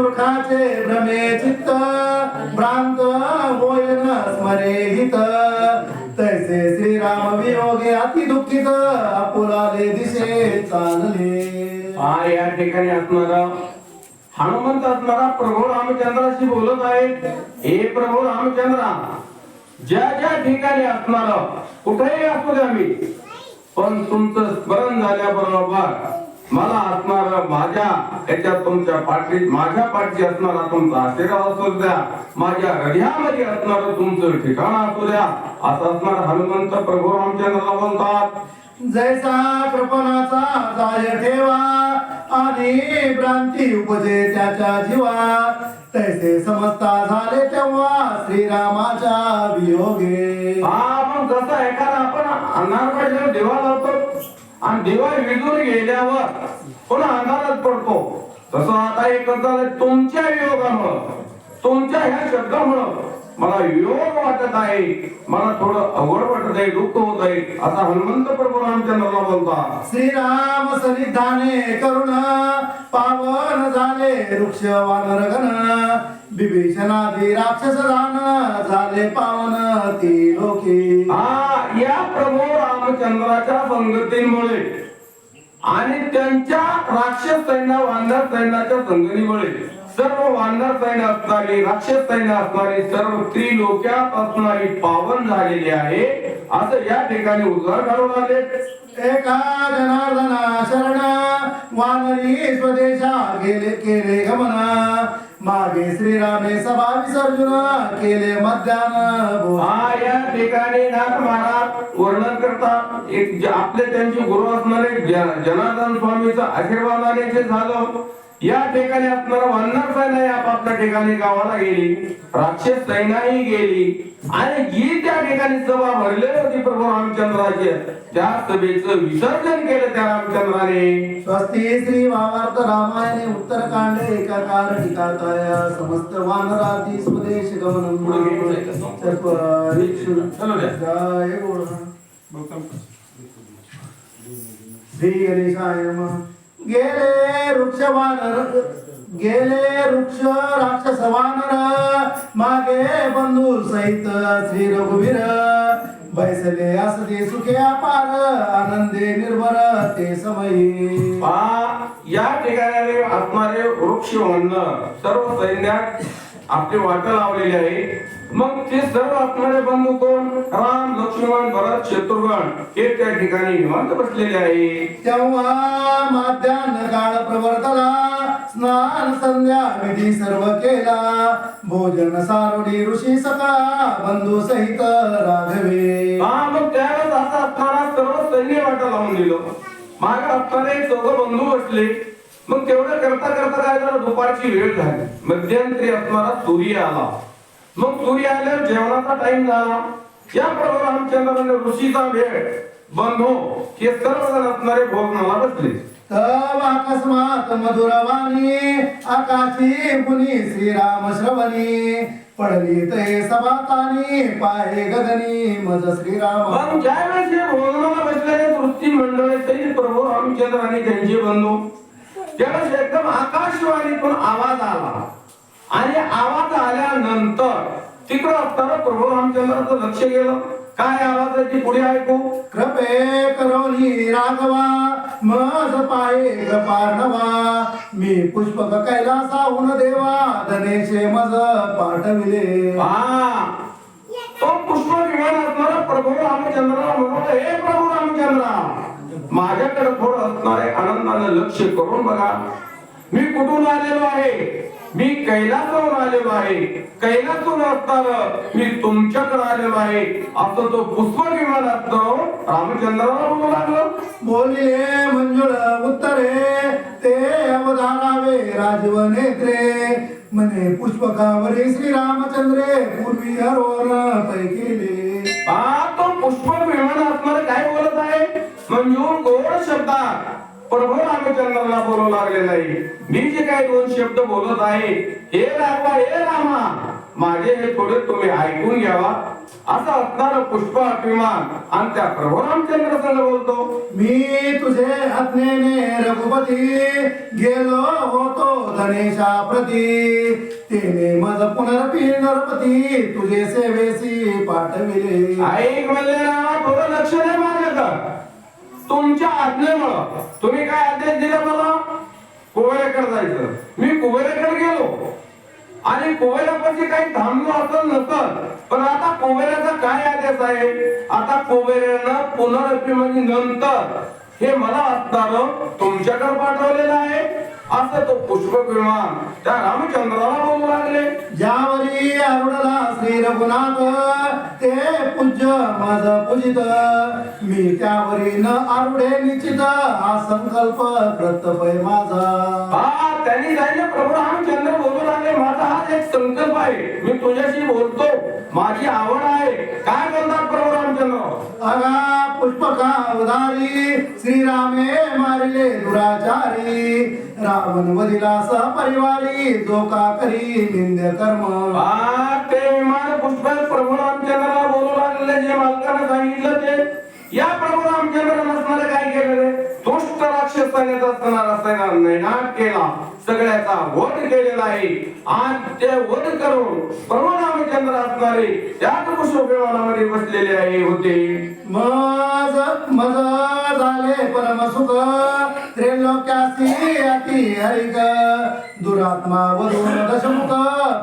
मूर्खाचे भ्रमे चित्त भ्रांत होयन स्मरे हित. तैसे श्रीराम वियोगे अति दुःखित आपुलाले दिशे चालले. हा या ठिकाणी असणारा हनुमंत असणारा प्रभू रामचंद्राशी बोलत आहेत. हे प्रभू रामचंद्रा ज्या ज्या ठिकाणी असणार कुठेही असू द्या मी पण तुमचं स्मरण झाल्याबरोबर मला असणार माझ्या याच्यात तुमच्या पाठीत माझ्या पाठीशी असणारा तुमचा आशीर्वाद असू द्या. माझ्या हृदयामध्ये असणार तुमचं ठिकाण असू द्या. असं असणार हनुमंत प्रभू रामचंद्राला म्हणतात जैसा कृपणाचा जाय ठेवा आणि भ्रांती उपजे त्याच्या जीवा. तैसे समजता झाले तेव्हा श्रीरामाच्या वियोगे. हा पण कसं एखादा आपण पडल्यावर दिवा लावतो आणि दिवा विजून गेल्यावर पुन्हा अंधारात पडतो? तसं आता एक झालंय तुमच्या योगामुळं तुमच्या ह्या शब्दामुळं. मला वियोग वाटत आहे. मला थोडं अवघड वाटत आहे दुःख होत आहे. असा हनुमंत प्रभू रामचंद्रला बोलता श्रीराम सनिधाने करुण पावन झाले वृक्ष वानरगण बिभीषणादी राक्षस दान झाले पावन ती लोकी हा या प्रभू रामचंद्राच्या संगतीमुळे आणि त्यांच्या राक्षस सैन्य वानर सैन्याच्या संगतीमुळे. सर्व वानर सैन्य असणारी राक्षस सैन्य असणारी सर्व त्रिलोक्यात असणारी पावन झालेली आहे. असं या ठिकाणी उद्गार घडवून आले. एका जनार्दना शरण वानरी स्वदेशा गेले केले गमन. मागे श्रीरामे सभा विसर्जन केले मध्यान. हा या ठिकाणी नाथ महाराज वर्णन करतात. एक आपले त्यांचे गुरु असणारे जनार्दन स्वामीचं आशीर्वादाने जे झालं. या ठिकाणी असणारा वानर सैन्य आपापल्या ठिकाणी गावाला गेली राक्षस सैन्यही गेली. आणि जी त्या ठिकाणी सभा भरलेली होती प्रभू रामचंद्राचे त्या सभेचं विसर्जन केलं त्या रामचंद्राने. स्वस्ति श्री भावार्थ रामायणे उत्तरकांडे एकाकार टीकाताया समस्त वानराती स्वदेश गुरु श्री गणेशाय गेले वृक्ष वानर गेले वृक्ष राक्षस वानर मागे बंधू सहित श्री रघुवीर. बैसले असते सुखे अपार आनंदे निर्भर ते समयी. पहा, या ठिकाणी असणारे वृक्ष सर्व सैन्यात आपली वाट लावलेली आहे. मग ते सर्व असणारे बंधू कोण? राम लक्ष्मण भरत शत्रुघ्न हे त्या ठिकाणी निवांत बसलेले आहे. तेव्हा प्रवर्तला कल्याण विधी सर्व केला. भोजन सारोडी ऋषी सका बंधू सहित राघवे. हा मग त्यावेळेस असं असताना सर्व सैन्य वाट लावून दिलं. मागे असणारे चौघ बंधू बसले. मग तेवढं करता करता काय झालं? दुपारची वेळ झाली. मध्यंतरी असणारा सूर्य आला. मग सूर्य आल्यावर जेवणाचा टाइम झाला. याप्रमाणे प्रभू रामचंद्राने ऋषीचा वेळ बंधू हे सर्वजण असणारे भोजनाला बसले. तव अकस्मात मधुरवाणी आकाशी मुनी श्रीराम श्रवणी पडली ते सभातानी पाहे गगनी मज श्रीराम। मग ज्यावेळेस हे भोजनाला बसलेले वृत्ती मंडळी सहित प्रभू रामचंद्र आणि त्यांचे बंधू। त्यावेळेस एकदम आकाशवाणीतून आवाज आला आणि आवाज आल्यानंतर तिकडं असताना प्रभू रामचंद्राचं लक्ष गेलं। काय आवाज आहे ती पुढे ऐकू? कृपे करोनी राघवा मज पाये पांडवा. मी पुष्पक कैलासाहून देवा. धनेशे मज पाठविले. तो पुष्प घेऊन असणारा प्रभू रामचंद्राला म्हणतो हे प्रभू रामचंद्रा माझ्याकडे थोडं असणारे आनंदाने लक्ष करून बघा. मी कुठून आलेलो आहे? मी कैलासावरून आलेलो आहे. कैलासून असताना मी तुमच्याकडे आलेलो आहे. असं तो पुष्प विमान असतो. रामचंद्राला बोलू लागलं. बोलिले मंजुळ उत्तरे ते अवधानावे राजव नेत्रे म्हणे पुष्पकावरी श्रीरामचंद्रे पूर्वी हरोर पैकेले हा तो पुष्प विमान असणार काय बोलत आहे? मंजूर गोड शब्दात. प्रभू रामचंद्राला बोलू लागलेला आहे मी जे काही दोन शब्द बोलत आहे हे रामा हे रामा. माझे हे थोडे तुम्ही ऐकून घ्यावा. असं असणार पुष्प विमान आणि त्या प्रभू रामचंद्र संघ बोलतो. मी तुझे आज्ञेने रघुपती गेलो होतो धनेशा प्रती तेने मज पुनरपी नरपती तुझे सेवेसी पाठविले. ऐक म्हणले ना थोडं लक्ष दे माझ्याकडं तुमच्या आज्ञेमुळं तुम्ही काय आदेश दिला मला? कुबेराकडे जायचं. मी कुबेराकडे गेलो. आणि कुबेरापाशी काही थांबलो असं नसत. पण आता कुबेराचा काय आदेश आहे? आता कुबेरानं पुनरपी म्हणजे नंतर हे मला असणार तुमच्याकडे पाठवलेलं आहे. असं तो पुष्पक विमान त्या रामचंद्राला बोलू लागले. ज्यावरी अरुणला श्री रघुनाथ ते पूज्य माझ पूजित. मी त्यावरी न आरुडे निश्चित हा संकल्प कर्तव्य माझा. हा त्यांनी सांगितलं प्रभू रामचंद्र बोलू लागले. माझा हा एक संकल्प आहे. मी तुझ्याशी बोलतो. माझी आवड आहे. काय बोलतात प्रभू रामचंद्र? अगा पुष्पका उदारी श्रीरामे मारिले दुराचारी रावण वदिला परिवारी जो का करी निंद कर्म. ते विमान पुष्प प्रभू रामचंद्राला बोलू लागले जे मालकाने सांगितलं ते. या प्रभू रामचंद्र नसणारे काय रस्त्याला नैनाट केला. सगळ्याचा वध केलेला आहे. आणि ते वध करून असणारे त्याच बसलेले आहे होते. मज मज झाले परम सुख. त्रिलोक्यासी अति हरिक. दुरात्मा वरून दशमुख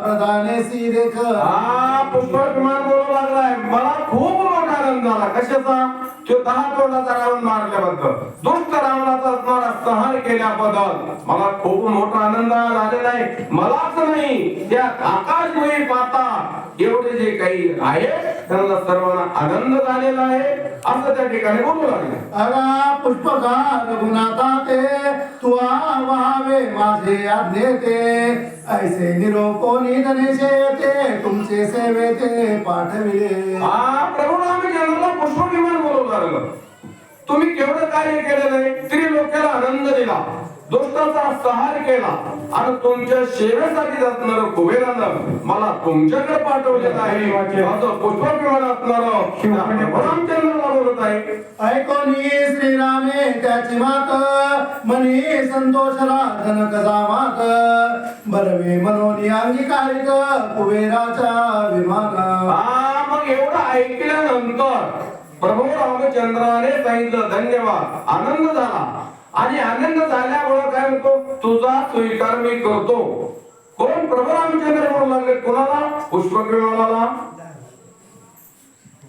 प्रधानेसी देख हा पुष्पक झालाय मला खूप मोठा आनंद झाला कशाचा? तो दहा तोंडाचा रावण मारल्याबद्दल. दुष्ट रावणाचा असणारा सहन केल्याबद्दल. मला खूप मोठा आनंद झालेला आहे. मलाच नाही त्या आकाशमयी पाता एवढे जे काही आहे त्यांना सर्वांना आनंद झालेला आहे. असं त्या ठिकाणी बोलू लागले. अरा पुष्पका रघुनाथा ते तू व्हावे माझे आज्ञे ते. ऐसे निरोपो धनेशे ते तुमचे सेवे ते पाठविले हा प्रभू विमान तुम्ही केवढं कार्य केलेलं आहे? त्रिलोक्याला आनंद दिला. दोस्ताचा सहार केला. आणि तुमच्या सेवेसाठी असणार कुबेरानं मला तुमच्याकडे पाठवलेलं आहे. असं पुष्पक विमान असणार. रामचंद्रला बोलत आहे. ऐकोनी श्रीरामे त्याची मात. मनी संतोषला जनक जामात. बरवे मनोनी अंगीकारिक कुबेराच्या विमान हा मग एवढं ऐकल्यानंतर प्रभू रामचंद्राने सांगितलं धन्यवाद. आनंद झाला. आणि आनंद झाल्यामुळे काय म्हणतो? तुझा स्वीकार मी करतो. कोण प्रभू रामचंद्र म्हणू लागले? कोणाला? पुष्पक विमानाला